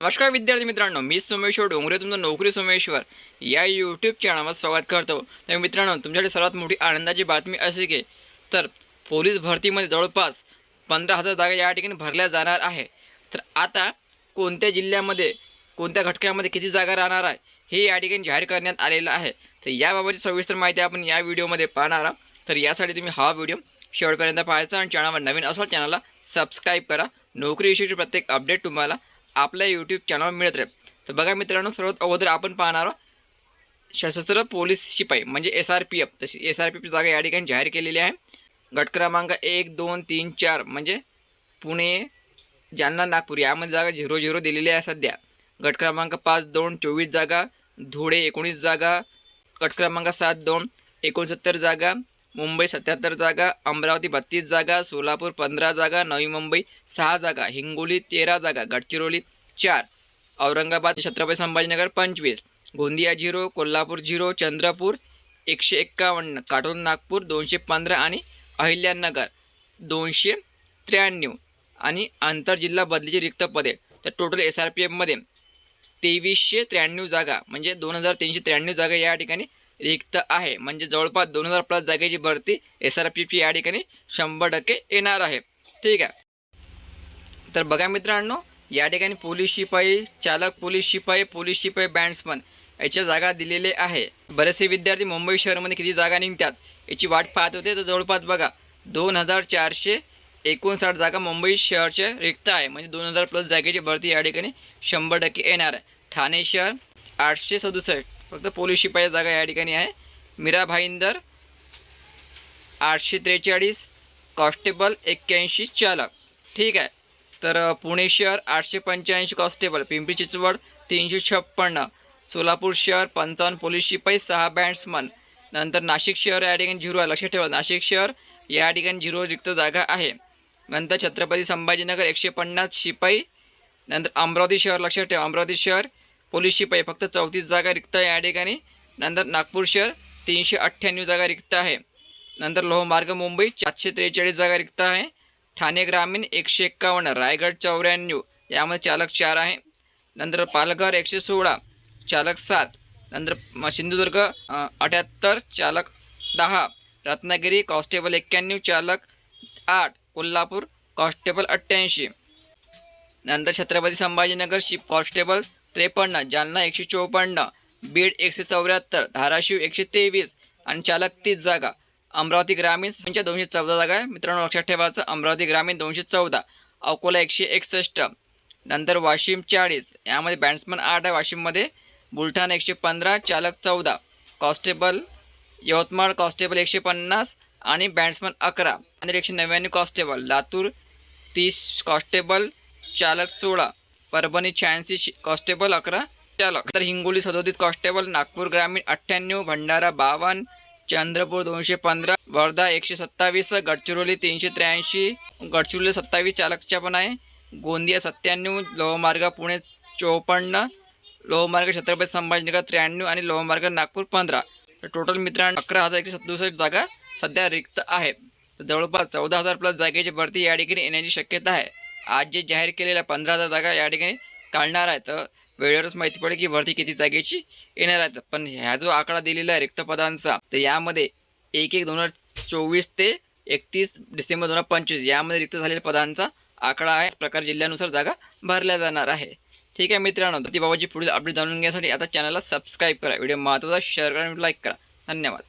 नमस्कार विद्यार्थी मित्रांनो मी सोमेश्वर डोंगरे तुमचं नोकरी सोमेश्वर या यूट्यूब चॅनलवर स्वागत करतो. तर मित्रांनो तुमच्यासाठी सर्वात मोठी आनंदाची बातमी असे की तर पोलीस भरतीमध्ये जवळपास पंधरा हजार जागा या ठिकाणी भरल्या जाणार आहे. तर आता कोणत्या जिल्ह्यामध्ये कोणत्या घटकामध्ये किती जागा राहणार आहे हे या ठिकाणी जाहीर करण्यात आलेलं आहे. तर याबाबतची सविस्तर माहिती आपण या व्हिडिओमध्ये पाहणार आहोत. तर यासाठी तुम्ही हा व्हिडिओ शेवटपर्यंत पाहायचा आणि चॅनलवर नवीन असाल चॅनलला सबस्क्राईब करा. नोकरीविषयीची प्रत्येक अपडेट तुम्हाला आपल्या यूट्यूब चॅनलवर मिळत राहील. तर बघा मित्रांनो सर्वात अगोदर आपण पाहणार आहोत सशस्त्र पोलीस शिपाई म्हणजे एस आर पी एफ तशी एस आर पी एफ जागा या ठिकाणी जाहीर केलेली आहे. गट क्रमांक एक दोन तीन चार म्हणजे पुणे जालना नागपूर यामध्ये जागा झिरो झिरो दिलेली आहे सध्या. गट क्रमांक पाच दोन चोवीस जागा. धुळे एकोणीस जागा. गट क्रमांक सात दोन एकोणसत्तर जागा. मुंबई सत्याहत्तर जागा अमरावती बत्तीस जागा सोलापूर पंधरा जागा नवी मुंबई सहा जागा हिंगोली तेरा जागा गडचिरोली चार औरंगाबाद छत्रपती संभाजीनगर पंचवीस गोंदिया झिरो कोल्हापूर झिरो चंद्रपूर एकशे एक्कावन्न काटोल नागपूर दोनशे पंधरा आणि अहिल्यानगर दोनशे त्र्याण्णव आणि आंतरजिल्हा बदलीची रिक्त पदे. तर टोटल एस आर पी एफमध्ये तेवीसशे त्र्याण्णव जागा म्हणजे दोन हजार तीनशे त्र्याण्णव जागा या ठिकाणी रिक्त आहे. म्हणजे जवळपास दोन हजार प्लस जागेची भरती एस आर पी या ठिकाणी शंभर टक्के येणार आहे. ठीक आहे. तर बघा मित्रांनो या ठिकाणी पोलीस शिपाई चालक पोलीस शिपाई पोलीस शिपाई बँड्समन याच्या जागा दिलेले आहे. बरेचसे विद्यार्थी मुंबई शहरमध्ये किती जागा निघतात याची वाट पाहत होते. तर जवळपास बघा दोन हजार चारशे एकोणसाठ जागा मुंबई शहरच्या रिक्त आहे. म्हणजे दोन हजार प्लस जागेची भरती या ठिकाणी शंभर टक्के येणार आहे. ठाणे शहर आठशे सदुसष्ट फक्त पोलीस शिपाई जागा या ठिकाणी आहे. मीरा भाईंदर आठशे त्रेचाळीस कॉन्स्टेबल एक्क्याऐंशी चालक. ठीक आहे. तर पुणे शहर आठशे पंच्याऐंशी कॉन्स्टेबल पिंपरी चिंचवड तीनशे छप्पन्न सोलापूर शहर पंचावन्न पोलीस शिपाई सहा बँड्समन नंतर नाशिक शहर या ठिकाणी झिरो आहे. लक्षात ठेवा नाशिक शहर या ठिकाणी झिरो रिक्त जागा आहे. नंतर छत्रपती संभाजीनगर एकशे पन्नास शिपाई. नंतर अमरावती शहर लक्षात ठेवा अमरावती शहर पोलीस शिपाई फक्त चौतीस जागा रिक्त आहे. या ठिकाणी नंतर नागपूर शहर तीनशे अठ्ठ्याण्णव जागा रिक्त आहे. नंतर लोहमार्ग मुंबई सातशे त्रेचाळीस जागा रिक्त आहे. ठाणे ग्रामीण एकशे एक्कावन्न रायगड चौऱ्याण्णव यामध्ये चालक चार आहे. नंतर पालघर एकशे सोळा चालक सात नंतर सिंधुदुर्ग अठ्याहत्तर चालक दहा रत्नागिरी कॉन्स्टेबल एक्क्याण्णव चालक आठ कोल्हापूर कॉन्स्टेबल अठ्ठ्याऐंशी. नंतर छत्रपती संभाजीनगर शिप कॉन्स्टेबल त्रेपन्न जालना एकशे चोपन्न बीड एकशे चौऱ्याहत्तर धाराशिव एकशे तेवीस आणि चालक तीस जागा. अमरावती ग्रामीण यांच्या दोनशे चौदा जागा आहे. मित्रांनो लक्षात ठेवायचं अमरावती ग्रामीण दोनशे चौदा अकोला एकशे एकसष्ट नंतर वाशिम चाळीस यामध्ये बॅट्समन आठ आहे. वाशिममध्ये बुलढाणा एकशे पंधरा चालक चौदा कॉन्स्टेबल यवतमाळ कॉन्स्टेबल एकशे पन्नास आणि बॅट्समन अकरा. आणि एकशे नव्याण्णव कॉन्स्टेबल लातूर तीस कॉन्स्टेबल चालक सोळा परभणी शहाऐंशी कॉन्स्टेबल अकरा चालक तर हिंगोली सदोतीस कॉन्स्टेबल नागपूर ग्रामीण अठ्ठ्याण्णव भंडारा बावन्न चंद्रपूर दोनशे पंधरा वर्धा एकशे सत्तावीस गडचिरोली तीनशे त्र्याऐंशी गडचिरोली सत्तावीस चालकच्या पण आहे. गोंदिया सत्त्याण्णव लोहमार्ग पुणे चोपन्न लोहमार्ग छत्रपती संभाजीनगर त्र्याण्णव आणि लोहमार्ग नागपूर पंधरा. तर टोटल मित्रांनो अकरा हजार एकशे सदुसष्ट जागा सध्या रिक्त आहे जवळपास चौदा हजार प्लस जागेची भरती या ठिकाणी येण्याची शक्यता आहे. आज जे जाहीर केलेल्या पंधरा हजार जागा या ठिकाणी काढणार आहे तर वेळेवरच माहिती पडेल की भरती किती जागेची येणार आहेत. पण ह्या जो आकडा दिलेला आहे रिक्त पदांचा तर यामध्ये एक एक दोन हजार चोवीस ते एकतीस डिसेंबर दोन हजार पंचवीस यामध्ये रिक्त झालेल्या पदांचा आकडा आहे. प्रकार जिल्ह्यानुसार जागा भरल्या जाणार आहे. ठीक आहे मित्रांनो तर ती बाबाची पुढील अपडेट जाणून घेण्यासाठी आता चॅनलला सबस्क्राईब करा. व्हिडिओ महत्त्वाचा शेअर करा आणि लाईक करा. धन्यवाद.